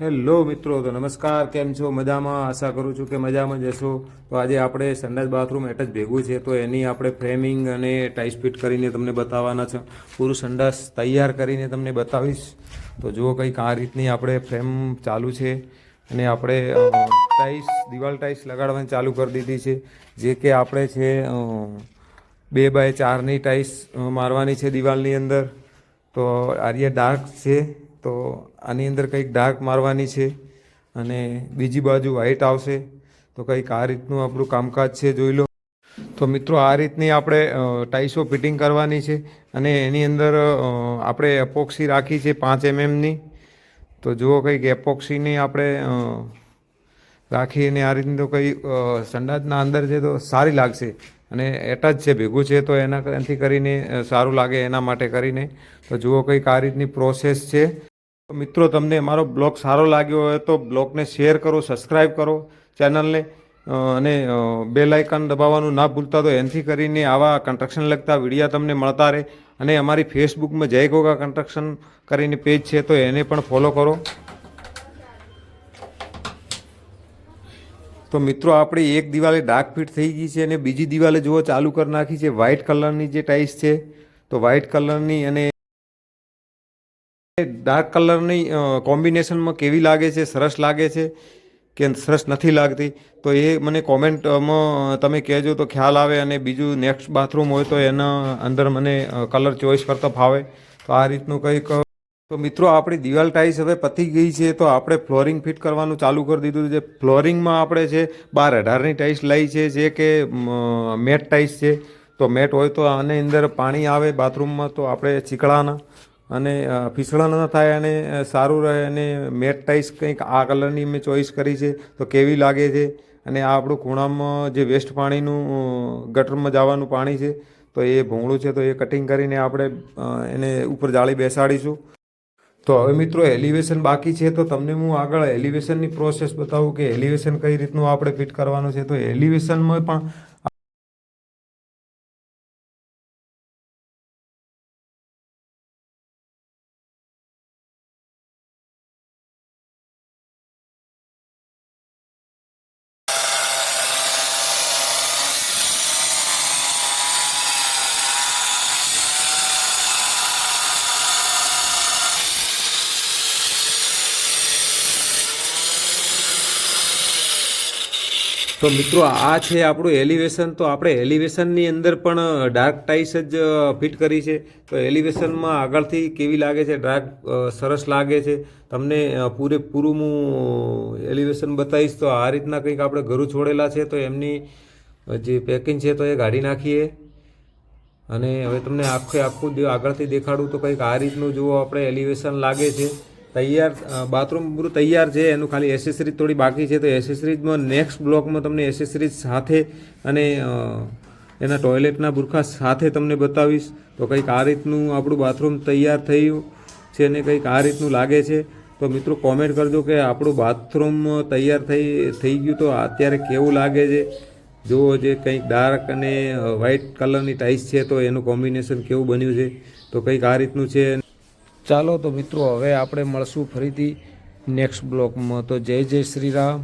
Hello મિત્રો, તો નમસ્કાર, કેમ છો? મજામાં? આશા કરું છું કે મજામાં જશો તો આજે આપણે સંડાસ બાથરૂમ એટેચ ભેગું છે, તો એની આપણે ફ્રેમિંગ અને ટાઈસ ફિટ કરીને તમને બતાવવાના છે. પૂરું સંડાસ તૈયાર કરીને તમને બતાવીશ. તો જુઓ કંઈક આ રીતની આપણે ફ્રેમ ચાલુ છે. અને આપણે ટાઈસ દિવાલ ટાઈસ લગાડવાની ચાલુ કરી દીધી છે. જે કે આપણે છે બે બાય ચારની ટાઈસ મારવાની છે દિવાલની અંદર. તો આર્ય ડાર્ક છે. તો આની અંદર કંઈક ડાર્ક મારવાની છે અને બીજી બાજુ વ્હાઇટ આવશે. તો કંઈક આ રીતનું આપણું કામકાજ છે, જોઈ લો. તો મિત્રો, આ રીતની આપણે ટાઈસો ફિટિંગ કરવાની છે અને એની અંદર આપણે એપોક્સી રાખી છે પાંચ એમએમની તો જુઓ કંઈક એપોક્સીની આપણે રાખીને આ રીતની તો કંઈ સંડાસના અંદર છે તો સારી લાગશે અને એટાચ છે, ભેગું છે તો એના એનાથી કરીને સારું લાગે એના માટે કરીને. તો જુઓ કંઈક આ રીતની પ્રોસેસ છે. મિત્રો, તમને મારો બ્લોગ સારો લાગ્યો હોય તો બ્લોગને શેર કરો સબસ્ક્રાઈબ કરો ચેનલને અને બેલ આઇકન દબાવવાનું ના ભૂલતા તો એનાથી કરીને આવા કન્સ્ટ્રક્શન લગતા વિડીયા તમને મળતા રહે. અને અમારી ફેસબુકમાં જય ગોગા કન્સ્ટ્રક્શન કરીને પેજ છે તો એને પણ ફોલો કરો. તો મિત્રો, આપણી એક દિવાલે ડાર્ક ફિટ થઈ ગઈ છે અને બીજી દિવાલે જુઓ, ચાલુ કરી નાખી છે. વ્હાઇટ કલરની જે ટાઇલ્સ છે, તો વ્હાઇટ કલરની અને ડાર્ક કલરની કોમ્બિનેશનમાં કેવી લાગે છે, સરસ લાગે છે કે સરસ નથી લાગતી? તો એ મને કોમેન્ટમાં તમે કહેજો તો ખ્યાલ આવે અને બીજું નેક્સ્ટ બાથરૂમ હોય તો એના અંદર મને કલર ચોઈસ કરતા ફાવે. તો આ રીતનું કંઈક તો મિત્રો આપણી દિવાલ ટાઈલ્સ હવે પતી ગઈ છે તો આપણે ફ્લોરિંગ ફિટ કરવાનું ચાલુ કરી દીધું છે. ફ્લોરિંગમાં આપણે છે બાર અઢારની ટાઈલ્સ લઈ છે, જે કે મેટ ટાઈલ્સ છે. તો મેટ હોય તો આની અંદર પાણી આવે બાથરૂમમાં તો આપણે ચીકણાના અને ફીસળા ન થાય અને સારું રહે અને મેટ ટાઈસ કંઈક આ કલરની મેં ચોઈસ કરી છે, તો કેવી લાગે છે? અને આ આપણું ખૂણામાં જે વેસ્ટ પાણીનું ગટરમાં જવાનું પાણી છે, તો એ ભોંગળું છે, તો એ કટિંગ કરીને આપણે એને ઉપર જાળી બેસાડીશું. તો હવે મિત્રો એલિવેશન બાકી છે, તો તમને હું આગળ એલિવેશનની પ્રોસેસ બતાવું કે એલિવેશન કઈ રીતનું આપણે ફિટ કરવાનું છે. તો એલિવેશનમાં પણ તો મિત્રો, આ છે આપણું એલિવેશન તો આપણે એલિવેશનની અંદર પણ ડાર્ક ટાઈસ જ ફિટ કરી છે. તો એલિવેશનમાં આગળથી કેવી લાગે છે? ડાર્ક સરસ લાગે છે. તમને પૂરેપૂરું હું એલિવેશન બતાવીશ તો આ રીતના કંઈક આપણે ઘરું છોડેલા છે. તો એમની જે પેકિંગ છે તો એ કાઢી નાખીએ. અને હવે તમને આખે આખું આગળથી દેખાડું તો કંઈક આ રીતનું જુઓ, આપણે એલિવેશન લાગે છે. તૈયાર બાથરૂમ પૂરું તૈયાર છે, એનું ખાલી એસેસરીઝ થોડી બાકી છે, તો એસેસરીઝમાં નેક્સ્ટ બ્લોકમાં તમને એસેસરીઝ સાથે અને એના ટોયલેટના બુરખા સાથે તમને બતાવીશ. તો કંઈક આ રીતનું આપણું બાથરૂમ તૈયાર થયું છે અને કંઈક આ રીતનું લાગે છે. તો મિત્રો કોમેન્ટ કરજો કે આપણું બાથરૂમ તૈયાર થઈ થઈ ગયું તો અત્યારે કેવું લાગે છે? જુઓ જે કંઈક ડાર્ક અને વ્હાઇટ કલરની ટાઇલ્સ છે તો એનું કોમ્બિનેશન કેવું બન્યું છે? તો કંઈક આ રીતનું છે. ચાલો તો મિત્રો હવે આપણે મળશું ફરીથી નેક્સ્ટ બ્લોકમાં તો જય જય શ્રી રામ.